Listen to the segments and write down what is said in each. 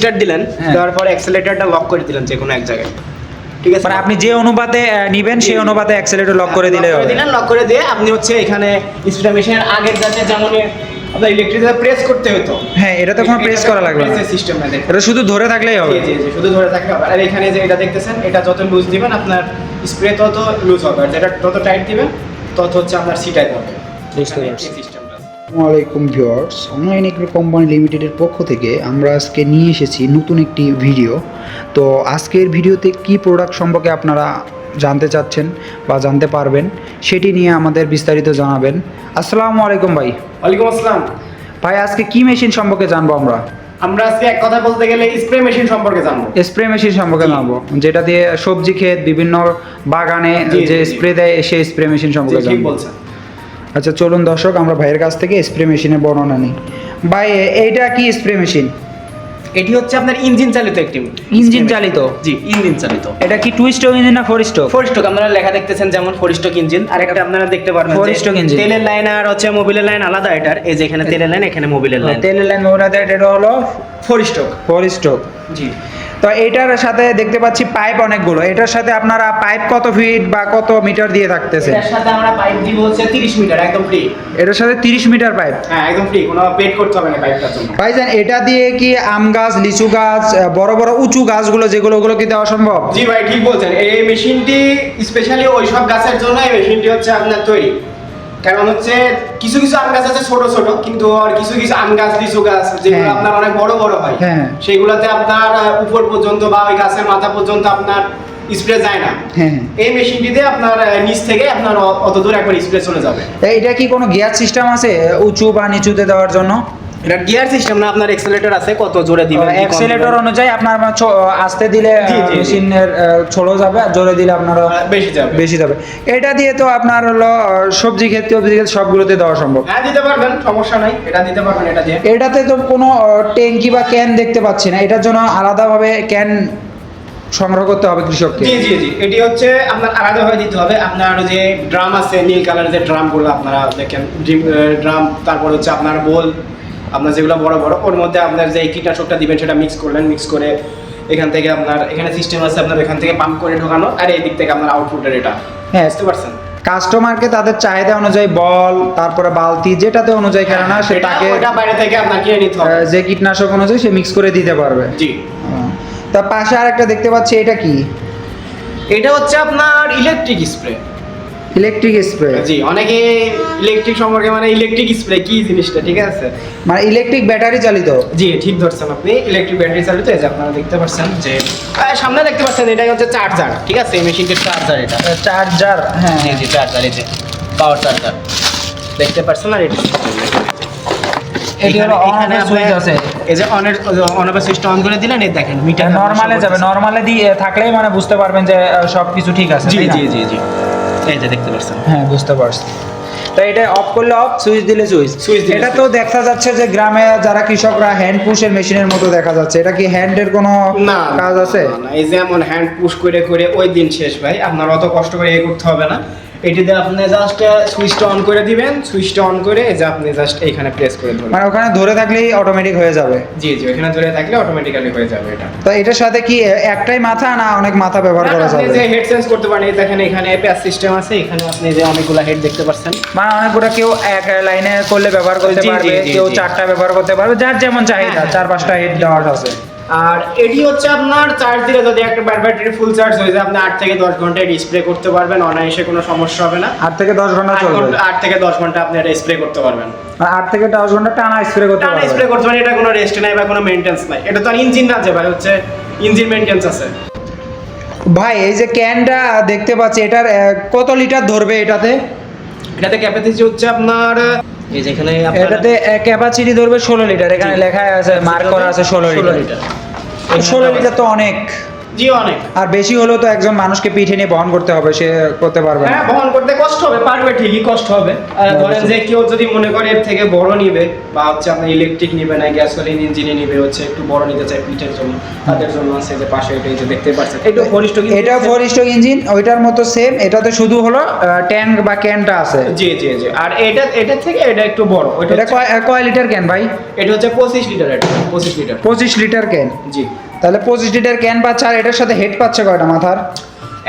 Start দিলেন হ্যাঁ। দেওয়ার পরে অ্যাক্সেলেটরটা লক করে দিলেন যে কোনো এক জায়গায়। ঠিক আছে? মানে আপনি যে অনুপাতে নিবেন সেই অনুপাতে অ্যাক্সেলেটর লক করে দিলে হবে। দিলেন লক করে দিয়ে আপনি হচ্ছে এখানে স্পিড মেশিনের আগের যাতে যেমন আপনার ইলেকট্রিক প্রেস করতে হতো। হ্যাঁ এটা তো কোনো প্রেস করা লাগবে না। সিস্টেম না এটা শুধু ধরে থাকলেই হবে। জি জি শুধু ধরে থাকলে হবে। আর এখানে যে এটা দেখতেছেন এটা যত লুজ দিবেন আপনার স্প্রে তত লুজ হবে। আর যেটা যত টাইট দিবেন তত হচ্ছে আপনার সিটাই হবে। বুঝতে পারছি। সিস্টেমটা আসসালামু আলাইকুম ভিউয়ার্স অনলাইন এগ্রো কোম্পানি লিমিটেডের পক্ষ থেকে আমরা আজকে নিয়ে এসেছি নতুন একটি ভিডিও। তো আজকের ভিডিওতে কি প্রোডাক্ট সম্পর্কে আপনারা জানতে চাচ্ছেন বা জানতে পারবেন সেটি নিয়ে আমাদের বিস্তারিত জানাবেন। আসসালামু আলাইকুম ভাই। ওয়ালাইকুম আসসালাম। ভাই আজকে কি মেশিন সম্পর্কে জানব আমরা? আমরা আজকে এক কথা বলতে গেলে স্প্রে মেশিন সম্পর্কে জানব। স্প্রে মেশিন সম্পর্কে জানব যেটা দিয়ে সবজি ক্ষেত বিভিন্ন বাগানে যে। স্প্রে দেয় সেই স্প্রে মেশিন সম্পর্কে জানব। আচ্ছা চলুন দর্শক আমরা ভাইয়ের কাছ থেকে স্প্রে মেশিনের বর্ণনা নিই। ভাই এইটা কি স্প্রে মেশিন এটি হচ্ছে আপনার ইঞ্জিন চালিত একটি ইঞ্জিন চালিত? জি ইঞ্জিন চালিত। এটা কি টু স্ট্রোক ইঞ্জিন না ফোর স্ট্রোক ফোর স্টক আপনারা লেখা দেখতেছেন যেমন ফোর স্টক ইঞ্জিন আর একটা আপনারা দেখতে পারবেন যে stroke engine। তেলের লাইন আর হচ্ছে মোবিলের লাইন আলাদা এটার। এই যে এখানে তেলের লাইন এখানে মোবিলের লাইন তেলের লাইন মোড়া দেয় এটা হলো ফোর স্টক ফোর স্ট্রোক জি। তো এটার সাথে দেখতে পাচ্ছি পাইপ অনেকগুলো। এটার সাথে আপনারা পাইপ কত ফিট বা কত মিটার দিয়ে থাকতেছে? এটার সাথে আমরা পাইপ দিব হচ্ছে 30 মিটার একদম ফ্রি এটার সাথে তিরিশ মিটার পাইপ হ্যাঁ একদম ফ্রি কোনো পেড করতে হবে না পাইপটার জন্য। ভাইজান এটা দিয়ে কি আম গাছ লিচু গাছ বড় বড় উঁচু গাছগুলো যেগুলো ওগুলো কি দেওয়া সম্ভব? জি ভাই ঠিক বলছেন। এই মেশিনটি স্পেশালি ওই সব গাছের জন্য এই মেশিনটি হচ্ছে আপনার তৈরি। কারণ হচ্ছে কিছু কিছু আম গাছ আছে ছোট ছোট কিন্তু আর কিছু কিছু আম গাছ লিচু গাছ যেগুলো হ্যাঁ। আপনার অনেক বড় বড় হয় হ্যাঁ। সেগুলোতে আপনার উপর পর্যন্ত বা ওই গাছের মাথা পর্যন্ত আপনার স্প্রে যায় না হ্যাঁ এই মেশিনটিতে আপনার নিচ থেকে আপনার অত দূর একবার স্প্রে চলে যাবে এটা কি কোনো গিয়ার সিস্টেম আছে উঁচু বা নিচুতে দেওয়ার জন্য এটা গিয়ার সিস্টেম না? আপনার এক্সেলেটর আছে? কত জোরে দিবেন? দিবেন। অনুযায়ী আপনার মানে আস্তে দিলে। মেশিনের ছোলো যাবে আর জোরে দিলে আপনারা বেশি যাবে। বেশি যাবে। এটা দিয়ে তো আপনার হলো সবজি ক্ষেত সবজি ক্ষেত সবগুলোতে দেওয়া সম্ভব। হ্যাঁ দিতে পারবেন সমস্যা নাই। এটা দিতে পারবেন এটা দিয়ে। এটাতে তো কোনো ট্যাঙ্কি বা ক্যান দেখতে পাচ্ছি না। এটার জন্য আলাদাভাবে ক্যান সংগ্রহ করতে হবে কৃষককে। জি জি জি। এটি হচ্ছে আপনার আলাদাভাবে দিতে হবে। আপনার যে ড্রাম আছে নীল কালারের যে ড্রামগুলো আপনারা দেখেন ড্রাম তারপর হচ্ছে আপনার বোল আপনার যেগুলো বড় বড় ওর মধ্যে আপনার যে কীটনাশকটা দিবেন সেটা মিক্স করলেন মিক্স করে এখান থেকে আপনার এখানে সিস্টেম আছে আপনার এখান থেকে পাম্প করে ঢোকানো আর এই দিক থেকে আপনার আউটপুটের এটা। হ্যাঁ। বুঝতে পারছেন? কাস্টমারকে তাদের চাহিদা অনুযায়ী বল তারপরে বালতি যেটাতে অনুযায়ী কেননা সে এটা- ওটা বাইরে থেকে আপনার কিনে নিতে হবে। যে কীটনাশক অনুযায়ী সে মিক্স করে দিতে পারবে। জি। তার পাশে আরেকটা দেখতে পাচ্ছি এটা কি? এটা হচ্ছে আপনার ইলেকট্রিক স্প্রে ইলেকট্রিক স্প্রে জি অনেকে ইলেকট্রিক সম্পর্কে মানে ইলেকট্রিক স্প্রে কি জিনিসটা? ঠিক আছে? মানে ইলেকট্রিক ব্যাটারি চালিত? জি ঠিক ধরছেন আপনি। ইলেকট্রিক ব্যাটারি চালিত এই যে আপনারা দেখতে পাচ্ছেন যে সামনে দেখতে পাচ্ছেন এটা হচ্ছে চার্জার ঠিক আছে? এই মেশিনটির চার্জার এটা। চার্জার হ্যাঁ। জি জি চার্জার এই যে পাওয়ার চার্জার দেখতে পাচ্ছেন আর এটা থাকলেই মানে বুঝতে পারবেন যে সব কিছু ঠিক আছে জি জি জি জি। এই যে দেখতে পাচ্ছেন হ্যাঁ বুঝতে পারছি। তো এটা অফ করলে অফ সুইচ দিলে সুইচ সুইচ এটা তো দেখা যাচ্ছে যে গ্রামে যারা কৃষকরা হ্যান্ড পুশের মেশিনের মতো দেখা যাচ্ছে। এটা কি হ্যান্ডের কোনো না কাজ আছে? এই যেমন হ্যান্ড পুশ করে করে ওই দিন শেষ ভাই। আপনার অত কষ্ট করে এ করতে হবে না। এটিতে আপনি জাস্ট সুইচটা অন করে দিবেন। সুইচটা অন করে এই যে আপনি জাস্ট এইখানে প্রেস করে ধরবেন মানে ওখানে ধরে থাকলেই অটোমেটিক হয়ে যাবে। জি জি ওখানে ধরে থাকলে অটোমেটিক্যালি হয়ে যাবে এটা। তো এটার সাথে কি একটাই মাথা না অনেক মাথা ব্যবহার করা আপনি যাবে? যে হেড চেঞ্জ করতে পারেন এই দেখেন এখানে প্যাচ সিস্টেম আছে এখানে আপনি যে অনেকগুলো হেড দেখতে পাচ্ছেন। মানে অনেকগুলো কেউ এক লাইনে করলে ব্যবহার করতে পারবে কেউ চারটা ব্যবহার করতে পারবে যার যেমন চাহিদা হ্যাঁ, চার পাঁচটা হেড দেওয়ার আছে। আর এটি হচ্ছে আপনার চার্জ দিলে যদি একটা ব্যাটারি ফুল চার্জ হয়ে যায় আপনি আট থেকে দশ ঘণ্টা স্প্রে করতে পারবেন অনায়াসে কোনো সমস্যা হবে না। আট থেকে দশ ঘণ্টা আট চলবে। আট থেকে দশ ঘণ্টা আপনি এটা স্প্রে করতে পারবেন। আট থেকে দশ ঘণ্টা টানা স্প্রে করতে টানা স্প্রে করতে পারেন এটা কোনো রেস্ট নাই বা কোনো মেনটেন্স নাই। এটা তো আর ইঞ্জিন না যে ভাই হচ্ছে ইঞ্জিন মেনটেন্স আছে। ভাই এই যে ক্যানটা দেখতে পাচ্ছি এটার কত লিটার ধরবে এটাতে? এটাতে ক্যাপাসিটি হচ্ছে আপনার এই যেখানে এটাতে ক্যাপাসিটি ধরবে ষোলো লিটার এখানে লেখা আছে মার্ক করা আছে ষোলো লিটার লিটার ষোলো লিটার তো অনেক। জি অনেক। আর বেশি হলেও তো একজন মানুষকে পিঠে নিয়ে বহন করতে হবে সে করতে পারবে হ্যাঁ বহন করতে কষ্ট হবে পারবে ঠিকই কষ্ট হবে। ধরেন যে কেউ যদি মনে করে এর থেকে বড় নিবে বা হচ্ছে আপনার ইলেকট্রিক নিবে না গ্যাসোলিন ইঞ্জিনে নিবে হচ্ছে একটু বড় নিতে চায় পিঠের জন্য তাদের জন্য আছে যে পাশে এটা যে দেখতে পাচ্ছেন ঘনিষ্ঠ কিন্তু এটাও ফোর স্ট্রোক ইঞ্জিন ওইটার মতো সেম এটাতে শুধু হলো ট্যাঙ্ক বা ক্যানটা আছে। জি জি জি আর এটা এটা থেকে এটা একটু বড় এটা কয় লিটার ক্যান ভাই? এটা হচ্ছে পঁচিশ লিটার এটা পঁচিশ লিটার। পঁচিশ লিটার ক্যান। জি। তাহলে লিটার ক্যান পাচ্ছে আর এটার সাথে হেড পাচ্ছে কয়টা মাথার?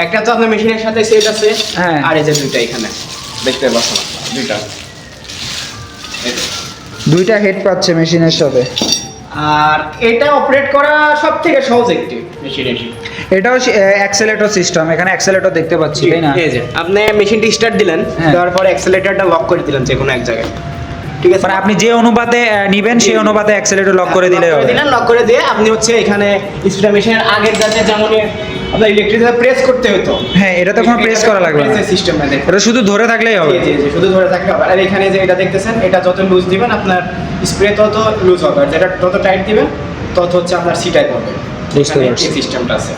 একটা তো আপনার মেশিনের সাথে সেট আছে হ্যাঁ। আর এই যে দুইটা এখানে। দেখতে পাচ্ছেন দুইটা। দুইটা হেড পাচ্ছে মেশিনের সাথে। আর এটা অপারেট করা সব থেকে সহজ একটি মেশিন এটি। এটাও অ্যাক্সেলেটর সিস্টেম এখানে অ্যাক্সেলেটর দেখতে পাচ্ছি তাই না? এই যে আপনি মেশিনটি স্টার্ট দিলেন। দেওয়ার পরে অ্যাক্সেলেটরটা লক করে দিলেন যে কোনো এক জায়গায়। ঠিক আছে। মানে আপনি যে অনুপাতে নিবেন সেই অনুপাতে অ্যাক্সেলেটর লক করে দিলে হবে। দিলেন লক করে দিয়ে আপনি হচ্ছে এখানে স্প্রে মেশিনের আগের যাতে যেমন আপনার ইলেকট্রিক প্রেস করতে হতো হ্যাঁ এটা তো কোনো প্রেস করা লাগবে না। সিস্টেম মানে এটা শুধু ধরে থাকলেই হবে। জি জি শুধু ধরে থাকলে হবে। আর এখানে যে এটা দেখতেছেন এটা যত লুজ দিবেন আপনার স্প্রে তত লুজ হবে। আর যেটা যত টাইট দিবেন তত হচ্ছে আপনার সিটাই পড়বে বুঝতে পারছি। সিস্টেমটা আছে।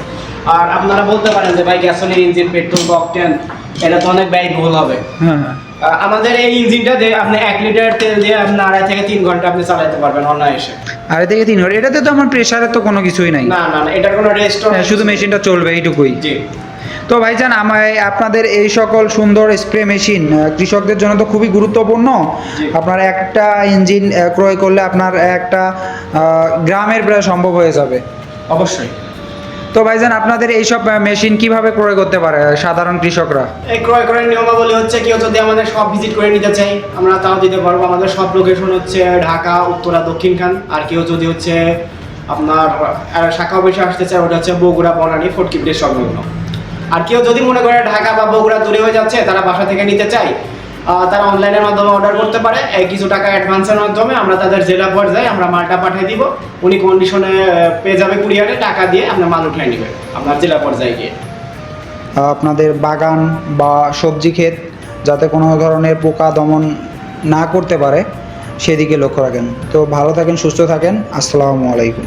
আর আপনারা বলতে পারেন যে ভাই গ্যাসোলিন ইঞ্জিন পেট্রোল বা অকটেন এটা তো অনেক ব্যয়বহুল হবে। হ্যাঁ হ্যাঁ। আমাদের এই ইঞ্জিনটা দিয়ে আপনি এক লিটার তেল দিয়ে আপনি আড়াই থেকে তিন ঘণ্টা আপনি চালাতে পারবেন অনায়াসে আর থেকে তিন ঘণ্টা? এটাতে তো আমার প্রেশারের তো কোনো কিছুই নাই। না না না এটার কোনো রেস্ট হ্যাঁ, শুধু মেশিনটা চলবে এইটুকুই। জি। তো ভাইজান আমায় আপনাদের এই সকল সুন্দর স্প্রে মেশিন কৃষকদের জন্য তো খুবই গুরুত্বপূর্ণ। আপনার একটা ইঞ্জিন ক্রয় করলে আপনার একটা গ্রামের প্রায় সম্ভব হয়ে যাবে। অবশ্যই। তো ভাইজান, আপনাদের এই সব মেশিন কীভাবে ক্রয় করতে পারে সাধারণ কৃষকরা? এই ক্রয় করার নিয়মাবলী হচ্ছে কেউ যদি আমাদের সব ভিজিট করে নিতে চাই আমরা তাও দিতে পারব। আমাদের সব লোকেশন হচ্ছে ঢাকা, উত্তরা দক্ষিণখান আর কেউ যদি হচ্ছে আপনার শাখা অফিসে আসতে চায়, ওটা হচ্ছে বগুড়া, বনানী ফোর্ট কিপ্টের সংলগ্ন আর কেউ যদি মনে করে ঢাকা বা বগুড়া দূরে হয়ে যাচ্ছে, তারা বাসা থেকে নিতে চায় তারা অনলাইনের মাধ্যমে অর্ডার করতে পারে। কিছু টাকা অ্যাডভান্সের মাধ্যমে আমরা তাদের জেলা পর্যায়ে আমরা মালটা পাঠিয়ে দিব। উনি কন্ডিশনে পেয়ে যাবে কুরিয়ারে টাকা দিয়ে আপনার মাল উঠিয়ে নেবে আপনার জেলা পর্যায়ে গিয়ে। আপনাদের বাগান বা সবজি ক্ষেত যাতে কোনো ধরনের পোকা দমন না করতে পারে, সেদিকে লক্ষ্য রাখেন। তো ভালো থাকেন, সুস্থ থাকেন। আসসালামু আলাইকুম।